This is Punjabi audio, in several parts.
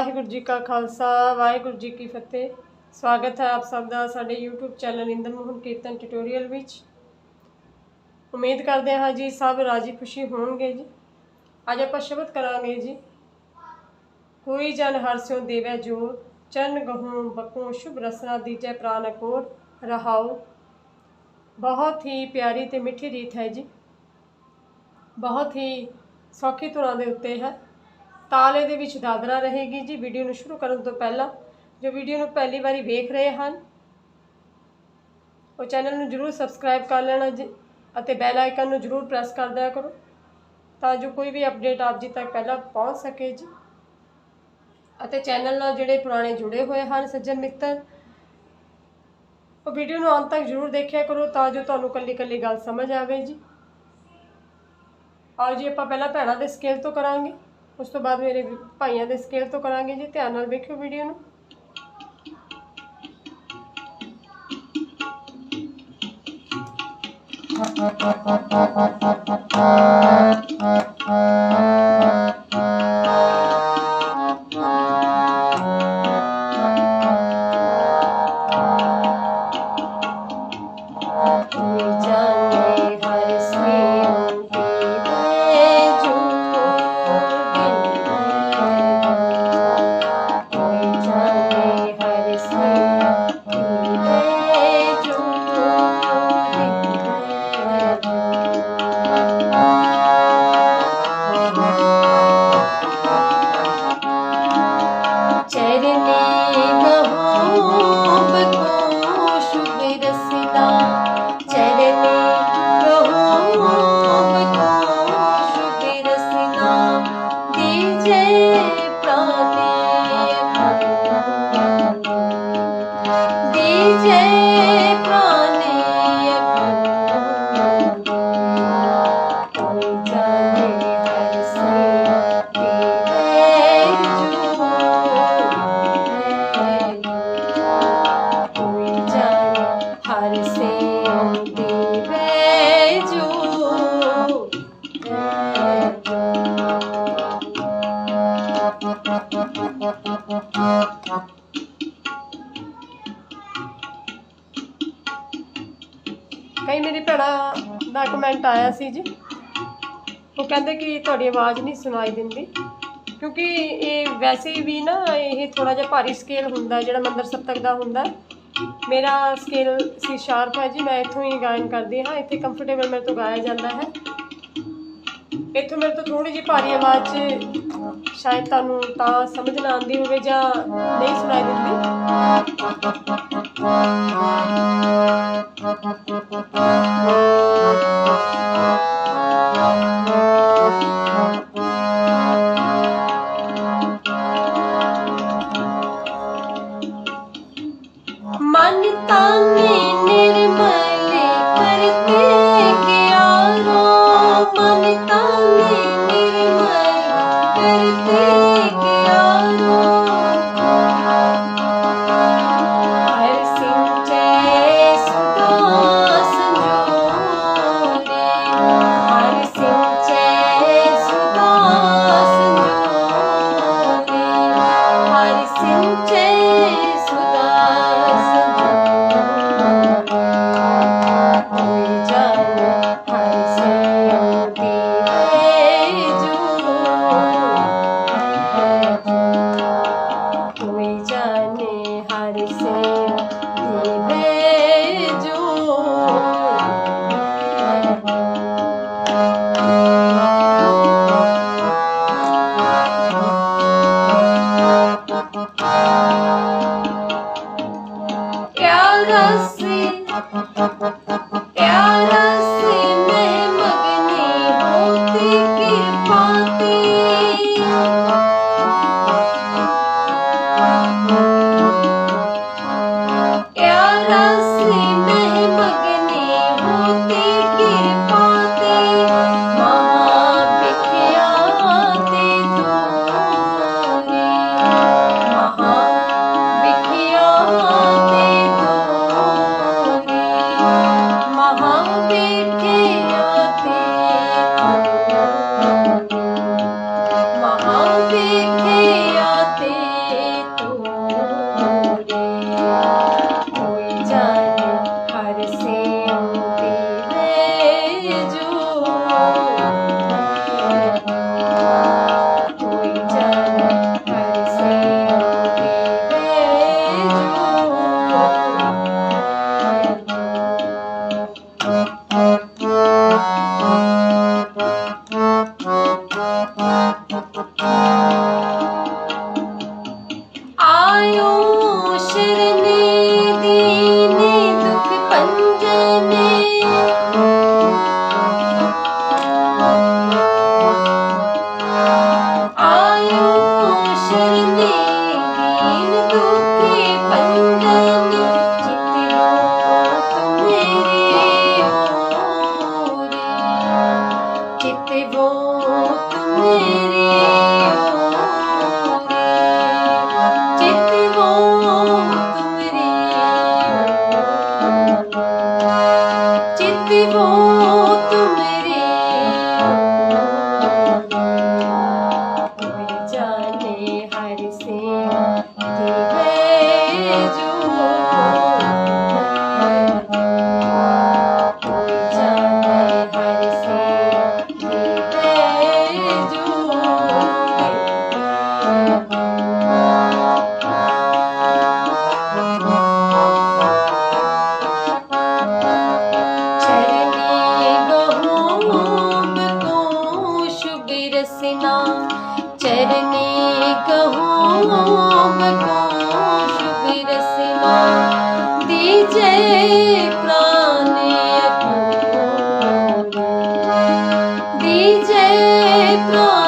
ਵਾਹਿਗੁਰੂ ਜੀ ਕਾ ਖਾਲਸਾ, ਵਾਹਿਗੁਰੂ ਜੀ ਕੀ ਫਤਿਹ। ਸਵਾਗਤ ਹੈ ਆਪ ਸਭ ਦਾ ਸਾਡੇ YouTube channel Inder Mohan Kirtan tutorial ਵਿੱਚ। ਉਮੀਦ ਕਰਦੇ ਹਾਂ ਜੀ ਸਭ ਰਾਜੀ ਖੁਸ਼ੀ ਹੋਣਗੇ ਜੀ। ਅੱਜ ਆਪਾਂ ਸ਼ਬਦ ਕਰਾਂਗੇ ਜੀ। ਕੋਈ ਜਨ ਹਰਸਿਓ ਦੇਵੈ ਜੋ ਚੰਨ ਗਹੂੰ ਬਕੂ ਸ਼ੁਭ ਰਸਨਾ ਦੀਜੈ ਪ੍ਰਾਨ ਅਕੋਰ ਰਹਾਓ ਬਹੁਤ ਹੀ ਪਿਆਰੀ ਤੇ ਮਿੱਠੀ ਰੀਤ ਹੈ ਜੀ। ਬਹੁਤ ਹੀ ਸੌਖੀ ਧੁਨਾਂ ਦੇ ਉੱਤੇ ਹੈ। ਤਾਲੇ ਦੇ ਵਿੱਚ ਦਾਦਰਾ ਰਹੇਗੀ ਜੀ। ਵੀਡੀਓ ਨੂੰ ਸ਼ੁਰੂ ਕਰਨ ਤੋਂ ਪਹਿਲਾਂ ਜੋ ਵੀਡੀਓ ਨੂੰ ਪਹਿਲੀ ਵਾਰੀ ਵੇਖ ਰਹੇ ਹਨ, ਉਹ ਚੈਨਲ ਨੂੰ ਜਰੂਰ ਸਬਸਕ੍ਰਾਈਬ ਕਰ ਲੈਣਾ ਜੀ ਅਤੇ ਬੈਲ ਆਈਕਨ ਨੂੰ ਜਰੂਰ ਪ੍ਰੈਸ ਕਰ ਦਿਆ ਕਰੋ ਤਾਂ ਜੋ ਕੋਈ ਵੀ ਅਪਡੇਟ ਆਪ ਜੀ ਤੱਕ ਪਹਿਲਾਂ ਪਹੁੰਚ ਸਕੇ ਜੀ। ਅਤੇ ਚੈਨਲ ਨਾਲ ਜਿਹੜੇ ਪੁਰਾਣੇ ਜੁੜੇ ਹੋਏ ਹਨ, ਸੱਜਣ ਮਿੱਤਰ, ਉਹ ਵੀਡੀਓ ਨੂੰ ਅੰਤ ਤੱਕ ਜਰੂਰ ਦੇਖਿਆ ਕਰੋ ਤਾਂ ਜੋ ਤੁਹਾਨੂੰ ਕੱਲੀ ਕੱਲੀ ਗੱਲ ਸਮਝ ਆਵੇ ਜੀ। ਆਓ ਜੀ, ਆਪਾਂ ਪਹਿਲਾਂ ਭੈਣਾਂ ਦੇ ਸਕੇਲ ਤੋਂ ਕਰਾਂਗੇ। ਉਸ ਤੋਂ ਬਾਅਦ ਮੇਰੇ ਭਾਈਆਂ ਦੇ ਸਕੇਲ ਤੋਂ ਕਰਾਂਗੇ ਜੀ, ਧਿਆਨ ਨਾਲ ਵੇਖਿਓ ਵੀਡੀਓ ਨੂੰ। ਜਾਣੇ ਕਈ ਮੇਰੀ ਭੈਣਾਂ ਦਾ ਕਮੈਂਟ ਆਇਆ ਸੀ ਜੀ। ਉਹ ਕਹਿੰਦੇ ਕਿ ਤੁਹਾਡੀ ਆਵਾਜ਼ ਨਹੀਂ ਸੁਣਾਈ ਦਿੰਦੀ। ਕਿਉਂਕਿ ਇਹ ਵੈਸੇ ਵੀ ਨਾ ਇਹ ਥੋੜਾ ਜਿਹਾ ਭਾਰੀ ਸਕੇਲ ਹੁੰਦਾ ਜਿਹੜਾ ਮੰਦਰ ਸਪਤਕ ਦਾ ਹੁੰਦਾ ਮੇਰਾ ਸਕੇਲ ਸੀ ਸ਼ਾਰਪ ਹੈ ਜੀ, ਮੈਂ ਇੱਥੋਂ ਹੀ ਗਾਇਨ ਕਰਦੀ ਹਾਂ। ਇੱਥੇ ਕੰਫਰਟੇਬਲ ਮੇਰੇ ਤੋਂ ਗਾਇਆ ਜਾਂਦਾ ਹੈ। ਇੱਥੋਂ ਮੇਰੇ ਤੋਂ ਥੋੜੀ ਜਿਹੀ ਭਾਰੀ ਆਵਾਜ਼ 'ਚ ਸ਼ਾਇਦ ਤੁਹਾਨੂੰ ਤਾਂ ਸਮਝ ਨਾ ਆਉਂਦੀ ਹੋਵੇ ਜਾਂ ਨਹੀਂ ਸੁਣਾਈ ਦਿੰਦੀ। मन Oh.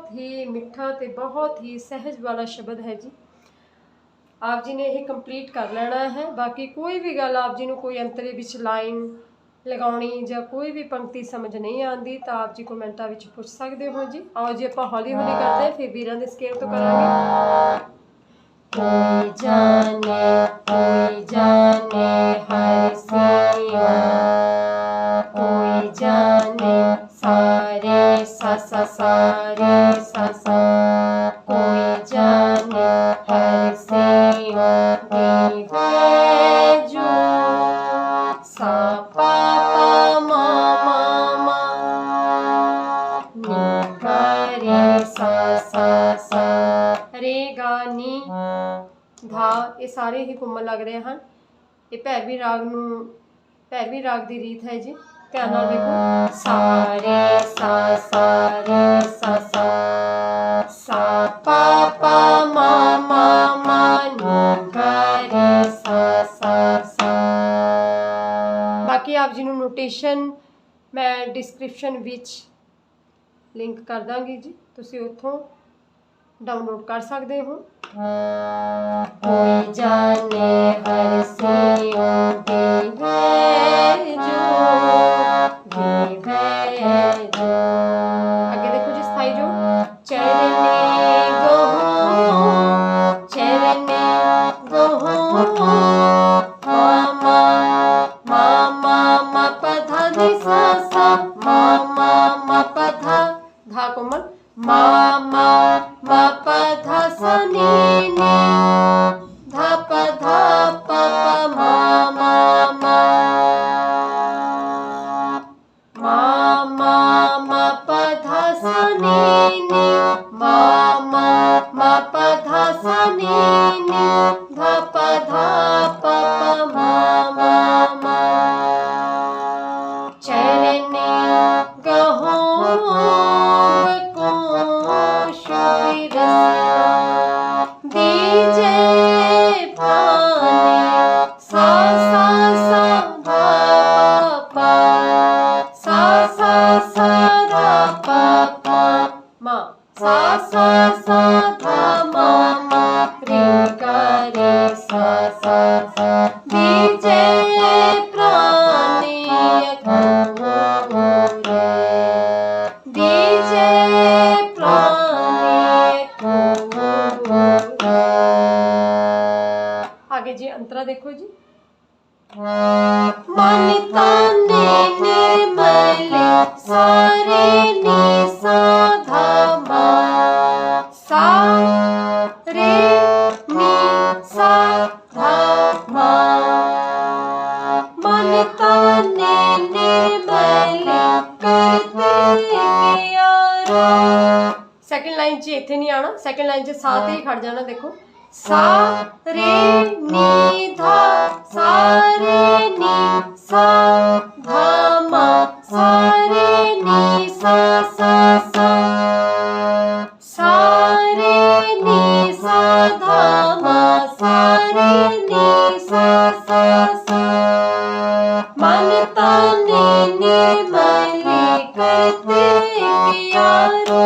ਬਹੁਤ ਹੀ ਮਿੱਠਾ ਤੇ ਬਹੁਤ ਹੀ ਸਹਿਜ ਵਾਲਾ ਸ਼ਬਦ ਹੈ ਜੀ। ਆਪ ਜੀ ਨੇ ਇਹ ਕੰਪਲੀਟ ਕਰ ਲੈਣਾ ਹੈ। ਬਾਕੀ ਕੋਈ ਵੀ ਗੱਲ ਆਪ ਜੀ ਨੂੰ ਕੋਈ ਅੰਤਰੇ ਵਿੱਚ ਲਾਈਨ ਲਗਾਉਣੀ ਜਾਂ ਕੋਈ ਵੀ ਪੰਕਤੀ ਸਮਝ ਨਹੀਂ ਆਉਂਦੀ ਤਾਂ ਆਪ ਜੀ ਕਮੈਂਟਾਂ ਵਿੱਚ ਪੁੱਛ ਸਕਦੇ ਹੋ ਜੀ। ਆਓ ਜੀ ਆਪਾਂ ਹੌਲੀ ਹੌਲੀ ਕਰਦੇ ਹਾਂ, ਫਿਰ ਵੀਰਾਂ ਦੇ ਸਕੇਲ ਤੋਂ ਕਰਾਂਗੇ। ਕੋਈ ਜਾਣੇ ਕੋਈ ਜਾਣੇ ਹਾਂ ਵੀ ਰਾਗ ਦੀ ਰੀਤ ਹੈ ਜੀ। ਧਿਆਨ ਨਾਲ ਵੇਖੋ। ਸਾਰੇ ਸਾ ਸਾਰੇ ਸਾ ਸਾ। ਸਾ, ਪਾ ਪਾ, ਮਾ ਮਾ ਮਾ, ਨੀ ਕਰੇ ਸਾ ਸਾ ਸਾ। ਬਾਕੀ ਆਪ ਜੀ ਨੂੰ ਨੋਟੇਸ਼ਨ ਮੈਂ ਡਿਸਕ੍ਰਿਪਸ਼ਨ ਵਿੱਚ ਲਿੰਕ ਕਰ ਦਾਂਗੀ ਜੀ। ਤੁਸੀਂ ਉੱਥੋਂ ਡਾਊਨਲੋਡ ਕਰ ਸਕਦੇ ਹੋ। ਕੋਈ ਜਾਣੇ ਹਰ ਸੇ ਆਉਂਦੀ ਹੈ। 哆咪瑞 Mom. मन तने निर्मल कर ਸੈਕਿੰਡ ਲਾਈਨ 'ਚ ਇੱਥੇ ਨਹੀਂ ਆਣਾ ਸੈਕਿੰਡ ਲਾਈਨ 'ਚ ਸਾ ਤੇ ਹੀ ਖੜ ਜਾਣਾ, ਦੇਖੋ। ਸਾ ਰੇ ਨੀ ਧਾ ਸਾ ਰੇ ਨੀ ਸਾ मन पाने निर्मली करते प्यारो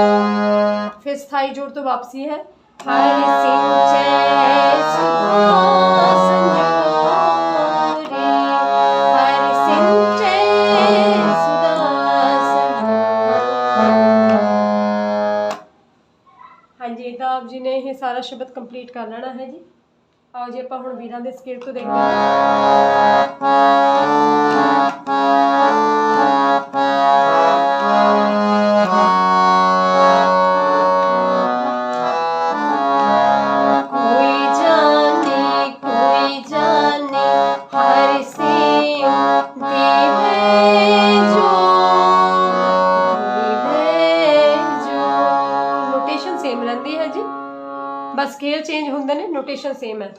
फिर स्थाई जोड़ तो वापसी है हर सिंचय सुधा ਹਾਂਜੀ ਤਾਂ ਆਪ ਜੀ ਨੇ ਇਹ ਸਾਰਾ ਸ਼ਬਦ ਕੰਪਲੀਟ ਕਰ ਲੈਣਾ ਹੈ ਜੀ ਆਓ ਜੇ ਆਪਾਂ ਹੁਣ ਵੀਰਾਂ ਦੇ ਸਕੇਲ ਤੋਂ ਦੇਖੀਏ। ਬਸ ਸਕੇਲ ਚੇਂਜ ਹੁੰਦੇ ਨੇ ਨੋਟੇਸ਼ਨ ਸੇਮ ਹੈ।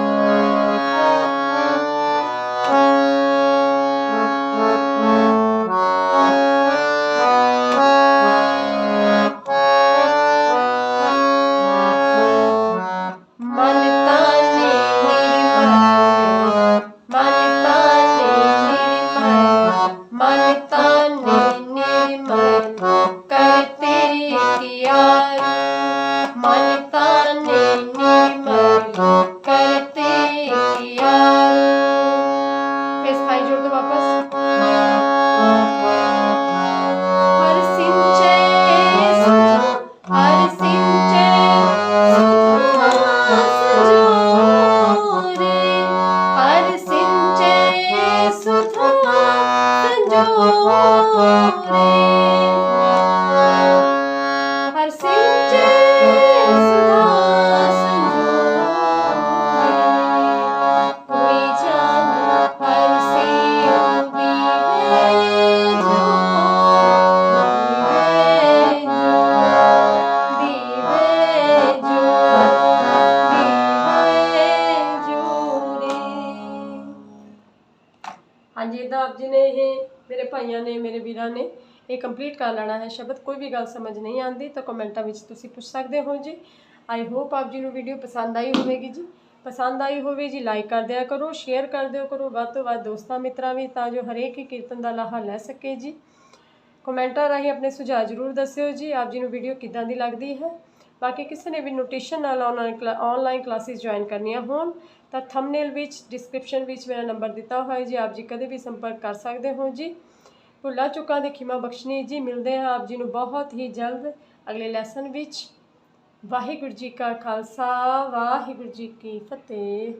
Música Baba. ਹਾਂਜੀ ਆਪ ਜੀ ਨੇ ਇਹ ਮੇਰੇ ਭਾਈਆਂ ਨੇ, ਮੇਰੇ ਵੀਰਾਂ ਨੇ ਇਹ ਕੰਪਲੀਟ ਕਰ ਲੈਣਾ ਹੈ। ਸ਼ਬਦ ਕੋਈ ਵੀ ਗੱਲ ਸਮਝ ਨਹੀਂ ਆਉਂਦੀ ਤਾਂ ਕਮੈਂਟਾਂ ਵਿੱਚ ਤੁਸੀਂ ਪੁੱਛ ਸਕਦੇ ਹੋ ਜੀ। ਆਈ ਹੋਪ ਆਪ ਜੀ ਨੂੰ ਵੀਡੀਓ ਪਸੰਦ ਆਈ ਹੋਵੇਗੀ ਜੀ। ਪਸੰਦ ਆਈ ਹੋਵੇ ਜੀ ਲਾਈਕ ਕਰ ਦਿਆ ਕਰੋ ਸ਼ੇਅਰ ਕਰ ਦਿਓ ਕਰੋ। ਵੱਧ ਤੋਂ ਵੱਧ ਦੋਸਤਾਂ ਮਿੱਤਰਾਂ ਵੀ ਤਾਂ ਜੋ ਹਰੇਕ ਹੀ ਕੀਰਤਨ ਦਾ ਲਾਹਾ ਲੈ ਸਕੇ ਜੀ। ਕਮੈਂਟਾਂ ਰਾਹੀਂ ਆਪਣੇ ਸੁਝਾਅ ਜ਼ਰੂਰ ਦੱਸਿਓ ਜੀ। ਆਪ ਜੀ ਨੂੰ ਵੀਡੀਓ ਕਿੱਦਾਂ ਦੀ ਲੱਗਦੀ ਹੈ? ਬਾਕੀ ਕਿਸੇ ਨੇ ਵੀ ਨੋਟੇਸ਼ਨ ਨਾਲ ਆਨਲਾਈਨ ਆਨਲਾਈਨ ਕਲਾਸਿਸ ਜੁਆਇਨ ਕਰਨੀਆਂ ਹੋਣ, ਤਾਂ ਥੰਬਨੇਲ ਵਿੱਚ ਡਿਸਕ੍ਰਿਪਸ਼ਨ ਵਿੱਚ ਮੇਰਾ ਨੰਬਰ ਦਿੱਤਾ ਹੋਇਆ ਜੀ। ਆਪ ਜੀ ਕਦੇ ਵੀ ਸੰਪਰਕ ਕਰ ਸਕਦੇ ਹੋ ਜੀ। ਭੁੱਲਾਂ ਚੁੱਕਾਂ ਦੇ ਖਿਮਾ ਬਖਸ਼ਨੀ ਜੀ, ਮਿਲਦੇ ਹਾਂ ਆਪ ਜੀ ਨੂੰ ਬਹੁਤ ਹੀ ਜਲਦ ਅਗਲੇ ਲੈਸਨ ਵਿੱਚ। ਵਾਹਿਗੁਰੂ ਜੀ ਕਾ ਖਾਲਸਾ, ਵਾਹਿਗੁਰੂ ਜੀ ਕੀ ਫਤਿਹ।